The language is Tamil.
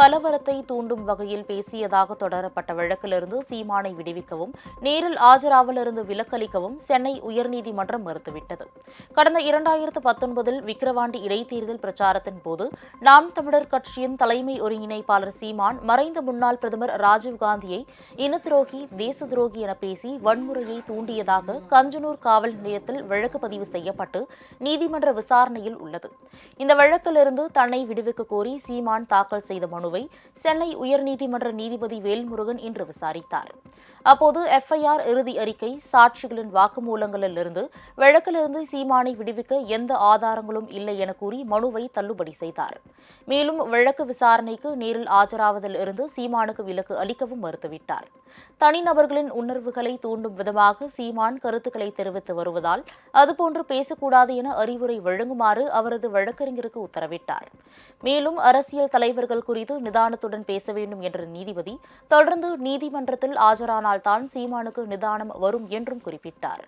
கலவரத்தை தூண்டும் வகையில் பேசியதாக தொடரப்பட்ட வழக்கிலிருந்து சீமானை விடுவிக்கவும் நேரில் ஆஜராவிலிருந்து விலக்களிக்கவும் சென்னை உயர்நீதிமன்றம் மறுத்துவிட்டது. கடந்த இரண்டாயிரத்து பத்தொன்பதில் விக்கிரவாண்டி இடைத்தேர்தல் பிரச்சாரத்தின் போது நாம் தமிழர் கட்சியின் தலைமை ஒருங்கிணைப்பாளர் சீமான் மறைந்த முன்னாள் பிரதமர் ராஜீவ்காந்தியை துரோகி தேச துரோகி என பேசி வன்முறையை தூண்டியதாக கஞ்சனூர் காவல் நிலையத்தில் வழக்கு பதிவு செய்யப்பட்டு நீதிமன்ற விசாரணையில் உள்ளது. இந்த வழக்கிலிருந்து தன்னை விடுவிக்க கோரி சீமான் தாக்கல் செய்த மனுவை சென்னை உயர்நீதிமன்ற நீதிபதி வேல்முருகன் இன்று விசாரித்தார். அப்போது எஃப்ஐஆர் இறுதி அறிக்கை சாட்சிகளின் வாக்குமூலங்களிலிருந்து வழக்கிலிருந்து சீமானை விடுவிக்க எந்த ஆதாரங்களும் இல்லை என கூறி மனுவை தள்ளுபடி செய்தார். மேலும் வழக்கு விசாரணைக்கு நேரில் ஆஜராவதில் இருந்து சீமானுக்கு விலக்கு அளிக்கவும் மறுத்துவிட்டார். தனிநபர்களின் உணர்வுகளை தூண்டும் விதமாக சீமான் கருத்துக்களை தெரிவித்து வருவதால் அதுபோன்று பேசக்கூடாது என அறிவுரை வழங்குமாறு அவரது வழக்கறிஞருக்கு உத்தரவிட்டார். மேலும் அரசியல் தலைவர்கள் குறித்து குறித்து நிதானத்துடன் பேச வேண்டும் என்ற நீதிபதி தொடர்ந்து நீதிமன்றத்தில் ஆஜரானால்தான் சீமானுக்கு நிதானம் வரும் என்றும் குறிப்பிட்டார்.